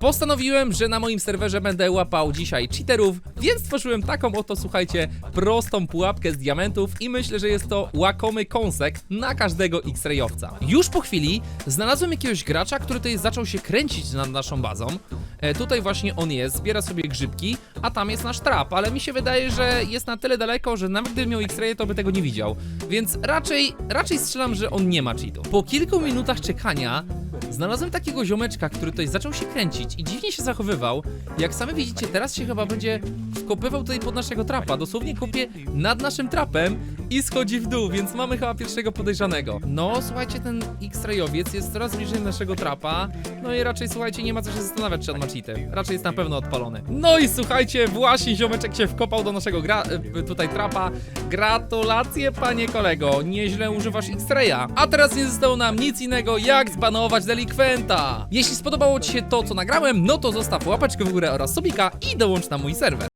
Postanowiłem, że na moim serwerze będę łapał dzisiaj cheaterów, więc stworzyłem taką oto, słuchajcie, prostą pułapkę z diamentów i myślę, że jest to łakomy kąsek na każdego X-rayowca. Już po chwili znalazłem jakiegoś gracza, który tutaj zaczął się kręcić nad naszą bazą. E, tutaj właśnie on jest, zbiera sobie grzybki, a tam jest nasz trap, ale mi się wydaje, że jest na tyle daleko, że nawet gdyby miał X-ray, to by tego nie widział. Więc raczej, raczej strzelam, że on nie ma cheatu. Po kilku minutach czekania znalazłem takiego ziomeczka, który tutaj zaczął się kręcić i dziwnie się zachowywał. Jak sami widzicie, teraz się chyba będzie wkopywał tutaj pod naszego trapa. Dosłownie kopie nad naszym trapem i schodzi w dół, więc mamy chyba pierwszego podejrzanego. No, słuchajcie, ten X-rayowiec jest coraz bliżej naszego trapa. No i raczej, słuchajcie, nie ma co się zastanawiać, czy on ma cheaty. Raczej jest na pewno odpalony. No i słuchajcie, właśnie ziomeczek się wkopał do naszego gra e, tutaj trapa. Gratulacje, panie kolego, nieźle używasz X-raya. A teraz nie zostało nam nic innego, jak zbanować delikwenta. Jeśli spodobało ci się to, co nagrałem, no to zostaw łapeczkę w górę oraz subika i dołącz na mój serwer.